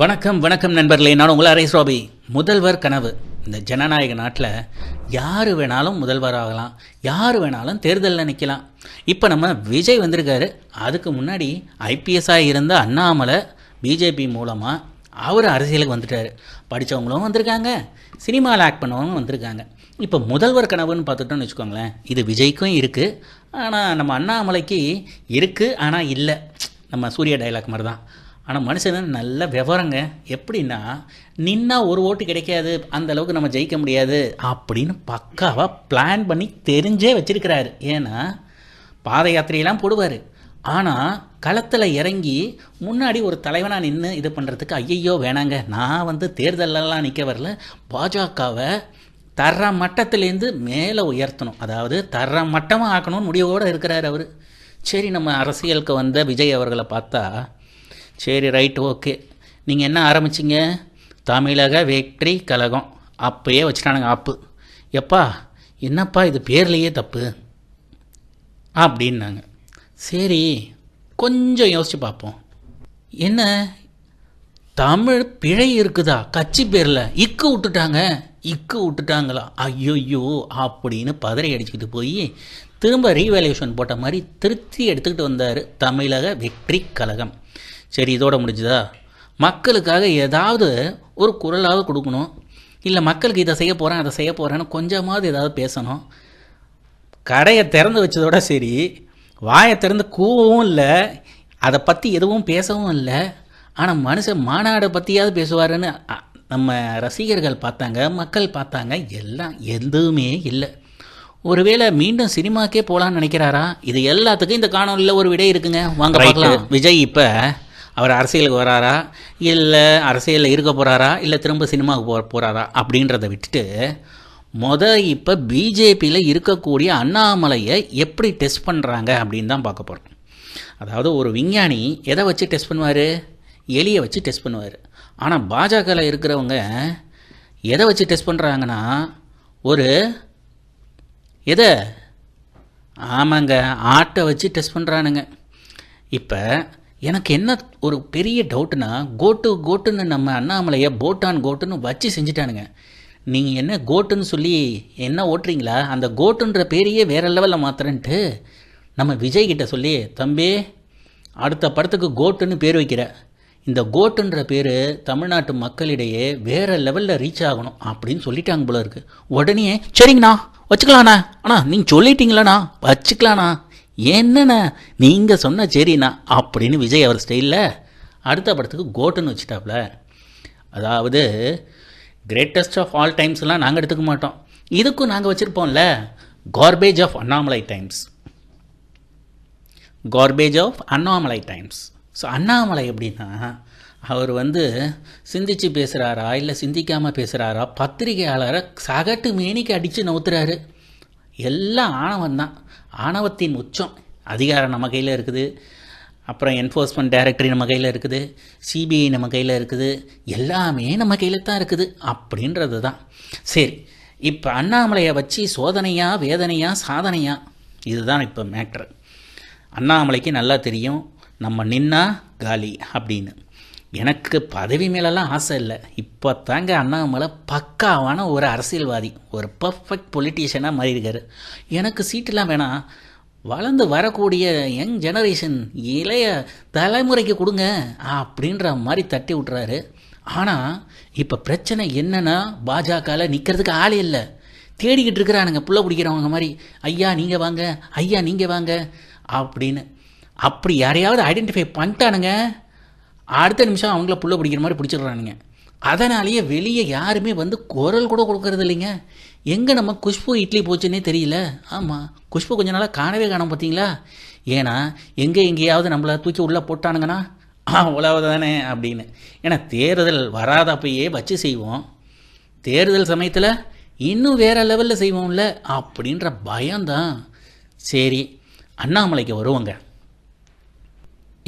வணக்கம் வணக்கம் நண்பர்களே. நான் உங்கள் அரேஸ் ராபி முதல்வர் கனவு. இந்த ஜனநாயக நாட்டில் யார் வேணாலும் முதல்வர் ஆகலாம். யார் வேணாலும் தேர்தலில் நிற்கலாம் இப்போ நம்ம விஜய் வந்திருக்காரு. அதுக்கு முன்னாடி ஐபிஎஸ்ஸாக இருந்த அண்ணாமலை பிஜேபி மூலமாக அவர் அரசியலுக்கு வந்துட்டார். படித்தவங்களும் வந்திருக்காங்க. சினிமாவில் ஆக்ட் பண்ணவங்களும் வந்திருக்காங்க. இப்போ முதல்வர் கனவுன்னு பார்த்துட்டோம்னு வச்சுக்கோங்களேன். இது விஜய்க்கும் இருக்குது ஆனால் நம்ம அண்ணாமலைக்கு இருக்குது ஆனால் இல்லை. நம்ம சூரிய டைலாக் மாதிரி தான் ஆனால் மனுஷன் நல்ல விவரங்க? எப்படின்னா நின்னா ஒரு ஓட்டு கிடைக்காது அந்த அளவுக்கு நம்ம ஜெயிக்க முடியாது அப்படின்னு பக்காவாக பிளான் பண்ணி தெரிஞ்சே வச்சிருக்கிறாரு. ஏன்னா பாத யாத்திரையெல்லாம் போடுவார். ஆனால் களத்தில் இறங்கி முன்னாடி ஒரு தலைவனாக நின்று இது பண்ணுறதுக்கு ஐயையோ வேணாங்க. நான் வந்து தேர்தலெல்லாம் நிற்க வரல. பாஜகவை தர மட்டத்திலேருந்து மேலே உயர்த்தணும். அதாவது தர மட்டமாக ஆக்கணும்னு முடிவோடு இருக்கிறார் அவர். சரி நம்ம அரசியலுக்கு வந்த விஜய் அவர்களை பார்த்தா சரி ரைட் ஓகே நீங்கள் என்ன ஆரம்பிச்சிங்க? தமிழக வெற்றி கழகம். அப்பயே வச்சுட்டானுங்க ஆப்பு. எப்பா என்னப்பா இது பேர்லேயே தப்பு? அப்படின்னாங்க. சரி கொஞ்சம் யோசிச்சு பார்ப்போம். என்ன? தமிழ் பிழை இருக்குதா? கட்சி பேரில். இக்கு விட்டுட்டாங்க. இக்கு விட்டுட்டாங்களா? ஐயோயோ அப்படின்னு பதறி அடிச்சுக்கிட்டு போய் திரும்ப ரீவேல்யூஷன் போட்ட மாதிரி திருத்தி எடுத்துக்கிட்டு வந்தார் தமிழக வெற்றி கழகம். சரி இதோட முடிஞ்சுதா? மக்களுக்காக ஏதாவது ஒரு குரலாவது கொடுக்கணும். இல்லை மக்களுக்கு இதை செய்ய போகிறேன் அதை செய்ய போகிறேன்னு கொஞ்சமாவது ஏதாவது பேசணும். கடையை திறந்து வச்சதோட சரி வாயை திறந்து கூவவும் இல்லை அதை பற்றி எதுவும் பேசவும் இல்லை ஆனால் மனுஷன் மாநாடை பற்றியாவது பேசுவாருன்னு நம்ம ரசிகர்கள் பார்த்தாங்க மக்கள் பார்த்தாங்க எல்லாம் எதுவுமே இல்லை. ஒருவேளை மீண்டும் சினிமாக்கே போகலான்னு நினைக்கிறாரா? இது எல்லாத்துக்கும் இந்த காணொலியில் ஒரு விடை இருக்குங்க. வாங்க பார்க்கலாம். விஜய் இப்போ அவர் அரசியலுக்கு வராரா? இல்லை அரசியலில் இருக்க போகிறாரா இல்லை திரும்ப சினிமாவுக்கு போ போகிறாரா அப்படின்றத விட்டுட்டு முத இப்போ பிஜேபியில் இருக்கக்கூடிய அண்ணாமலையை எப்படி டெஸ்ட் பண்ணுறாங்க அப்படின்னு தான் பார்க்க போகிறோம் அதாவது ஒரு விஞ்ஞானி எதை வச்சு டெஸ்ட் பண்ணுவார்? எலியை வச்சு டெஸ்ட் பண்ணுவார். ஆனால் பாஜகவில் இருக்கிறவங்க எதை வச்சு டெஸ்ட் பண்ணுறாங்கன்னா ஒரு எதை? ஆமாங்க ஆட்டை வச்சு டெஸ்ட் பண்ணுறானுங்க இப்போ எனக்கு என்ன ஒரு பெரிய டவுட்னா கோட்டு கோட்டுன்னு நம்ம அண்ணாமலையை போட்டான் கோட்டுன்னு வச்சு செஞ்சுட்டானுங்க. நீங்கள் என்ன கோட்டுன்னு சொல்லி என்ன ஓட்டுறீங்களா? அந்த கோட்டுன்ற பேரையே வேற லெவலில் மாத்திரன்ட்டு நம்ம விஜய் கிட்ட சொல்லி தம்பி அடுத்த படத்துக்கு கோட்டுன்னு பேர் வைக்கிற. இந்த கோட்டுன்ற பேர் தமிழ்நாட்டு மக்களிடையே வேறு லெவலில் ரீச் ஆகணும் அப்படின்னு சொல்லிட்டாங்க போல இருக்குது உடனே சரிங்கண்ணா வச்சுக்கலாண்ணா. அண்ணா நீங்கள் சொல்லிட்டீங்களாண்ணா? வச்சுக்கலாண்ணா. என்னண்ணா நீங்கள் சொன்ன சரிண்ணா அப்படின்னு விஜய் அவர் ஸ்டைலில் அடுத்த படத்துக்கு கோட்டுன்னு வச்சுட்டாப்ல. அதாவது கிரேட்டஸ்ட் ஆஃப் ஆல் டைம்ஸ்லாம் நாங்கள் எடுத்துக்க மாட்டோம். இதுக்கும் நாங்கள் வச்சுருப்போம்ல garbage of Annamalai times garbage of Annamalai times so Annamalai எப்படின்னா அவர் வந்து சிந்திச்சு பேசுகிறாரா இல்லை சிந்திக்காமல் பேசுகிறாரா பத்திரிகையாளரை சகட்டு மேனிக்கு அடித்து நவுத்துறாரு. எல்லாம் ஆணவம் தான். ஆணவத்தின் உச்சம் அதிகாரம் நம்ம கையில் இருக்குது. அப்புறம் என்ஃபோர்ஸ்மெண்ட் டைரக்டரி நம்ம கையில் இருக்குது. சிபிஐ நம்ம கையில் இருக்குது. எல்லாமே நம்ம கையில் தான் இருக்குது அப்படின்றது தான். சரி இப்போ அண்ணாமலையை வச்சு சோதனையா வேதனையா சாதனையா? இதுதான் இப்போ மேட்ரு அண்ணாமலைக்கு நல்லா தெரியும் நம்ம நின்னா காலி அப்படின்னு. எனக்கு பதவி மேலெல்லாம் ஆசை இல்லை. இப்போ தாங்க அண்ணாமலை பக்காவான ஒரு அரசியல்வாதி ஒரு பர்ஃபெக்ட் பொலிட்டீஷியனாக மாறியிருக்காரு. எனக்கு சீட்டெல்லாம் வேணாம். வளர்ந்து வரக்கூடிய யங் ஜெனரேஷன் இளைய தலைமுறைக்கு கொடுங்க அப்படின்ற மாதிரி தட்டி விட்றாரு ஆனால் இப்போ பிரச்சனை என்னென்னா பாஜகவில் நிற்கிறதுக்கு ஆள் இல்லை. தேடிக்கிட்டு இருக்கிறானுங்க புள்ள பிடிக்கிறவங்க மாதிரி. ஐயா நீங்கள் வாங்க ஐயா நீங்கள் வாங்க அப்படின்னு. அப்படி யாரையாவது ஐடென்டிஃபை பண்ணிட்டானுங்க. அடுத்த நிமிஷம் அவங்கள புள்ள பிடிக்கிற மாதிரி பிடிச்சிடுறானுங்க. அதனாலேயே வெளியே யாருமே வந்து குரல் கூட கொடுக்கறது இல்லைங்க. எங்கே நம்ம குஷ்பு இட்லி போச்சுன்னே தெரியல. ஆமாம் குஷ்பு கொஞ்ச நாளாக காணவே காணோம் பார்த்தீங்களா ஏன்னா எங்கே எங்கேயாவது நம்மளை தூக்கி உள்ளே போட்டானுங்கன்னா அவ்வளவுதானே அப்படின்னு. ஏன்னா தேர்தல் வராதப்பயே வச்சு செய்வோம். தேர்தல் சமயத்தில் இன்னும் வேறு லெவலில் செய்வோம்ல அப்படின்ற பயம்தான். சரி அண்ணாமலைக்கு வருவோங்க.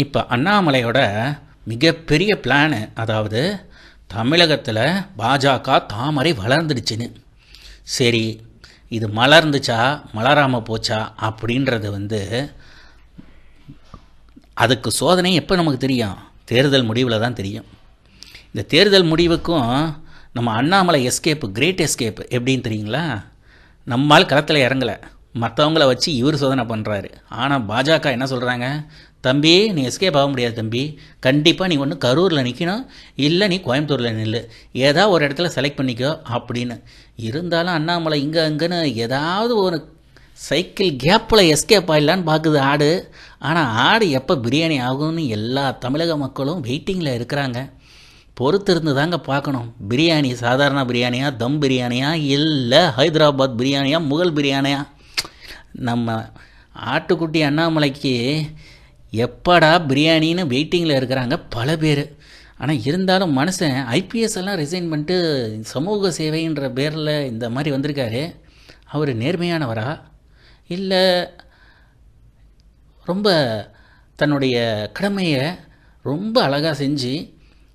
இப்போ அண்ணாமலையோட மிகப்பெரிய பிளானு அதாவது தமிழகத்தில் பாஜக தாமரை வளர்ந்துடுச்சுன்னு. சரி இது மலர்ந்துச்சா மலராமல் போச்சா அப்படின்றது வந்து அதுக்கு சோதனை எப்போ நமக்கு தெரியும்? தேர்தல் முடிவில் தான் தெரியும். இந்த தேர்தல் முடிவுக்கும் நம்ம அண்ணாமலை எஸ்கேப்பு கிரேட் எஸ்கேப் எப்படின்னு தெரியுங்களா? நம்மால் களத்தில் இறங்கலை. மற்றவங்கள வச்சு இவர் சோதனை பண்ணுறாரு ஆனால் பாஜக என்ன சொல்கிறாங்க தம்பி நீ எஸ்கேப் ஆக முடியாது தம்பி. கண்டிப்பாக நீ ஒன்று கரூரில் நிற்கணும் இல்லை நீ கோயம்புத்தூரில் நில்லு. ஏதாவது ஒரு இடத்துல செலக்ட் பண்ணிக்கோ அப்படின்னு. இருந்தாலும் அண்ணாமலை இங்கே அங்கேன்னு ஏதாவது ஒரு சைக்கிள் கேப்பில் எஸ்கேப் ஆகிடலான்னு பார்க்குது ஆடு. ஆனால் ஆடு எப்போ பிரியாணி ஆகும்னு எல்லா தமிழக மக்களும் வெயிட்டிங்கில் இருக்கிறாங்க. பொறுத்து இருந்து தாங்க பார்க்கணும். பிரியாணி சாதாரண பிரியாணியா தம் பிரியாணியா இல்லை ஹைதராபாத் பிரியாணியா முகல் பிரியாணியா? நம்ம ஆட்டுக்குட்டி அண்ணாமலைக்கு எப்படா பிரியாணின்னு வெயிட்டிங்கில் இருக்கிறாங்க பல பேர். ஆனால் இருந்தாலும் மனுஷன் ஐபிஎஸ் எல்லாம் ரிசைன் பண்ணிட்டு சமூக சேவைன்ற பேரில் இந்த மாதிரி வந்திருக்காரு. அவர் நேர்மையானவரா? இல்லை ரொம்ப தன்னுடைய கடமையை ரொம்ப அழகாக செஞ்சு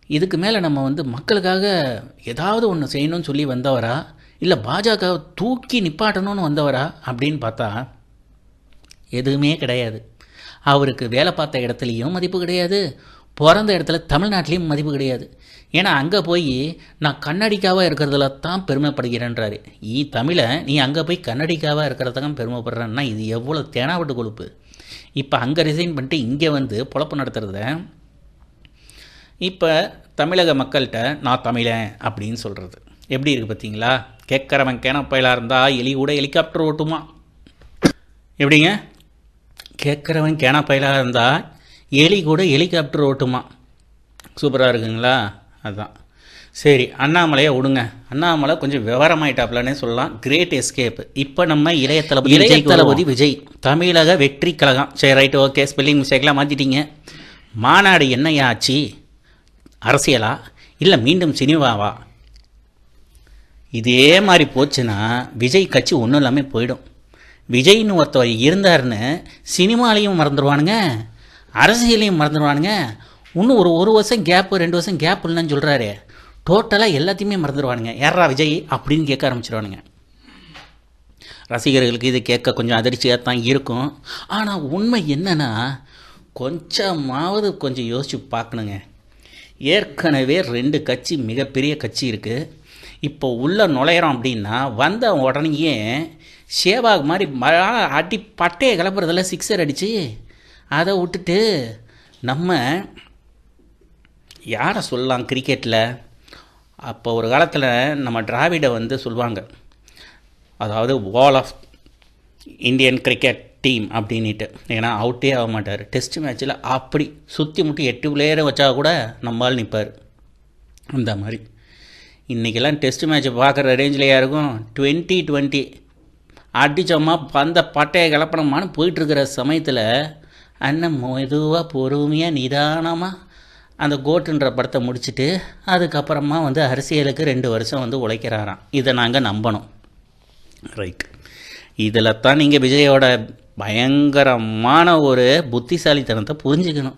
இதுக்கு மேலே நம்ம வந்து மக்களுக்காக ஏதாவது ஒன்று செய்யணும்னு சொல்லி வந்தவரா? இல்லை பாஜகவை தூக்கி நிப்பாட்டணும்னு வந்தவரா? அப்படின்னு பார்த்தா எதுவுமே கிடையாது. அவருக்கு வேலை பார்த்த இடத்துலையும் மதிப்பு கிடையாது. பிறந்த இடத்துல தமிழ்நாட்டிலையும் மதிப்பு கிடையாது. ஏன்னா அங்கே போய் நான் கன்னடிக்காவாக இருக்கிறதுல தான் பெருமைப்படுகிறேன்றாரு. ஈ தமிழை நீ அங்கே போய் கன்னடிக்காவாக இருக்கிறதுக்கும் பெருமைப்படுறேன்னா இது எவ்வளோ தேனாவட்டு கொழுப்பு? இப்போ அங்கே ரிசைன் பண்ணிட்டு இங்கே வந்து பொழப்பு நடத்துகிறத இப்போ தமிழக மக்கள்கிட்ட நான் தமிழன் அப்படின்னு சொல்கிறது எப்படி இருக்குது பார்த்தீங்களா கேட்குறவன் கேனப்பயிலாக இருந்தால் எலி கூட ஹெலிகாப்டர் ஓட்டுமா? எப்படிங்க? கேட்குறவன் கேனப்பயிலாக இருந்தால் எலி கூட ஹெலிகாப்டர் ஓட்டுமா? சூப்பராக இருக்குங்களா? அதுதான் சரி அண்ணாமலையை விடுங்க. அண்ணாமலை கொஞ்சம் விவரமாயிட்டாப்லன்னே சொல்லலாம். கிரேட் எஸ்கேப் இப்போ நம்ம இளைய தளபதி இளைய தளபதி விஜய். தமிழக வெற்றி கழகம். சரி ரைட்டு ஓகே ஸ்பெல்லிங் மிஸ்டேக்லாம் மாற்றிட்டீங்க மாநாடு என்னையா ஆச்சு அரசியலா? இல்லை மீண்டும் சினிமாவா? இதே மாதிரி போச்சுன்னா விஜய் கட்சி ஒன்றும் இல்லாமல் போயிடும். விஜய்னு ஒருத்தர் இருந்தாருன்னு சினிமாலையும் மறந்துடுவானுங்க அரசியலையும் மறந்துடுவானுங்க இன்னும் ஒரு ஒரு வருஷம் கேப்பு ரெண்டு வருஷம் கேப் இல்லைன்னு சொல்கிறாரு டோட்டலாக எல்லாத்தையுமே மறந்துடுவானுங்க யாரா விஜய்? அப்படின்னு கேட்க ஆரம்பிச்சிருவானுங்க. ரசிகர்களுக்கு இது கேட்க கொஞ்சம் அதிர்ச்சியாக தான் இருக்கும். ஆனால் உண்மை என்னென்னா கொஞ்சமாவது கொஞ்சம் யோசித்து பார்க்கணுங்க. ஏற்கனவே ரெண்டு கட்சி மிகப்பெரிய கட்சி இருக்குது இப்போ உள்ளே நுழையிறோம் அப்படின்னா வந்த உடனேயே சேவாக் மாதிரி ம- அடி பட்டையை கிளப்புறதில்ல சிக்ஸர் அடித்து அதை விட்டுட்டு நம்ம யாரை சொல்லலாம் கிரிக்கெட்டில் அப்போ ஒரு காலத்தில் நம்ம டிராவிடை வந்து சொல்லுவாங்க. அதாவது wall of Indian cricket team அப்படின்ட்டு ஏன்னா அவுட்டே ஆக மாட்டார். டெஸ்ட் மேட்ச்சில் அப்படி சுற்றி முட்டி எட்டு பிளேயரை வச்சா கூட நம்மால் நிற்பார் அந்த மாதிரி. இன்றைக்கெல்லாம் டெஸ்ட் மேட்ச்சை பார்க்குற ரேஞ்சில் இருக்கும்? டுவெண்ட்டி டுவெண்ட்டி அடித்தோமா பந்த பட்டையை கலப்பணமானு போயிட்டுருக்கிற சமயத்தில் அண்ணன் மெதுவாக பொறுமையாக நிதானமாக அந்த கோட்டுன்ற படத்தை முடிச்சுட்டு அதுக்கப்புறமா வந்து அரசியலுக்கு ரெண்டு வருஷம் வந்து உழைக்கிறாராம். இதை நாங்கள் நம்பணும். ரைட் இதில் தான் நீங்கள் விஜயோட பயங்கரமான ஒரு புத்திசாலித்தனத்தை புரிஞ்சுக்கணும்.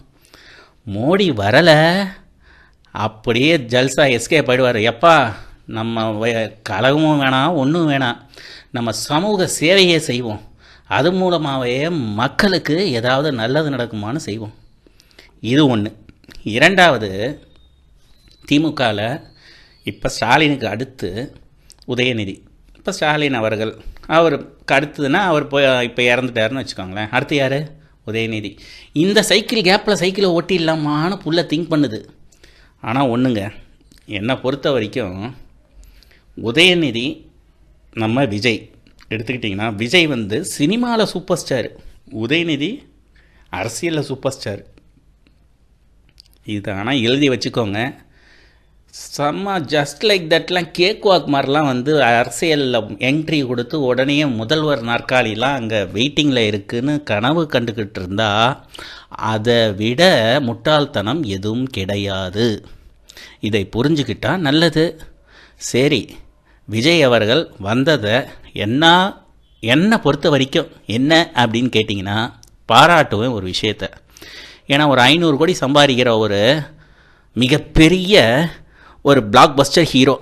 மோடி வரலை அப்படியே ஜல்சா எஸ்கேப் போயிடுவார் எப்பா நம்ம வ- கலகமும் வேணாம் ஒன்றும் வேணாம். நம்ம சமூக சேவையே செய்வோம். அது மூலமாகவே மக்களுக்கு ஏதாவது நல்லது நடக்குமான்னு செய்வோம். இது ஒன்று இரண்டாவது திமுகவில் இப்போ ஸ்டாலினுக்கு அடுத்து உதயநிதி. இப்போ ஸ்டாலின் அவர்கள் அவருக்கு அடுத்ததுன்னா அவர் போய் இப்போ இறந்துட்டாருன்னு வச்சுக்கோங்களேன். அடுத்து யார்? உதயநிதி. இந்த சைக்கிள் கேப்பில் சைக்கிளை ஓட்டிடலாமான்னு புள்ள திங்க் பண்ணுது. ஆனால் ஒன்றுங்க என்னை பொறுத்த வரைக்கும் உதயநிதி நம்ம விஜய். எடுத்துக்கிட்டிங்கன்னா விஜய் வந்து சினிமாவில் சூப்பர் ஸ்டார் உதயநிதி அரசியலில் சூப்பர் ஸ்டார் இது ஆனால் எழுதி வச்சுக்கோங்க. செம்ம ஜஸ்ட் லைக் தட்லாம் கேக் வாக் மாதிரிலாம் வந்து அரசியலில் என்ட்ரி கொடுத்து உடனே முதல்வர் நாற்காலிலாம் அங்கே வெயிட்டிங்கில் இருக்குதுன்னு கனவு கண்டுக்கிட்டு இருந்தா அதை விட முட்டாள்தனம் எதுவும் கிடையாது. இதை புரிஞ்சுக்கிட்டா நல்லது. சரி விஜய் அவர்கள் வந்ததை என்ன என்னை பொறுத்த வரைக்கும் என்ன அப்படின்னு கேட்டிங்கன்னா பாராட்டுவேன் ஒரு விஷயத்த. ஏன்னா ஒரு ஐநூறு கோடி சம்பாதிக்கிற ஒரு மிகப்பெரிய ஒரு blockbuster hero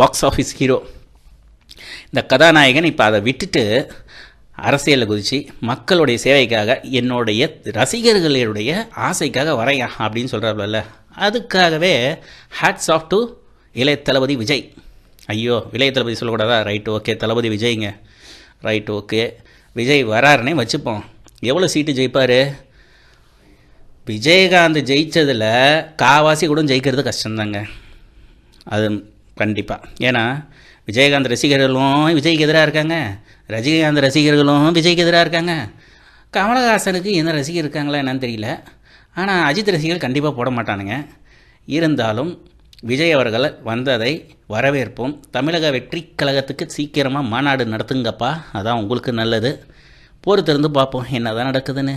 box office hero இந்த கதாநாயகன் இப்போ அதை விட்டுட்டு அரசியலில் குதித்து மக்களுடைய சேவைக்காக என்னுடைய ரசிகர்களுடைய ஆசைக்காக வரையா அப்படின்னு சொல்கிறாப்புல அதுக்காகவே ஹேட்ஸ் ஆஃப் டு இளைய தளபதி விஜய். ஐயோ இளைய தளபதி சொல்லக்கூடாதா? ரைட் ஓகே தளபதி விஜய்ங்க. ரைட் ஓகே விஜய் வராருனே வச்சுப்போம். எவ்வளோ சீட்டு ஜெயிப்பார்? விஜயகாந்த் ஜெயித்ததில் காவாசி கூட ஜெயிக்கிறது கஷ்டம்தாங்க. அது கண்டிப்பாக ஏன்னா விஜயகாந்த் ரசிகர்களும் விஜய்க்கு எதிராக இருக்காங்க. ரஜினிகாந்த் ரசிகர்களும் விஜய்க்கு எதிராக இருக்காங்க. கமலஹாசனுக்கு என்ன ரசிகர் இருக்காங்களா என்னன்னு தெரியல. ஆனால் அஜித் ரசிகர்கள் கண்டிப்பாக போட மாட்டானுங்க. இருந்தாலும் விஜய் அவர்கள் வந்ததை வரவேற்போம். தமிழக வெற்றி கழகத்துக்கு சீக்கிரமாக மாநாடு நடத்துங்கப்பா. அதான் உங்களுக்கு நல்லது. பொறுத்திருந்து பார்ப்போம். என்ன தான் நடக்குதுன்னு.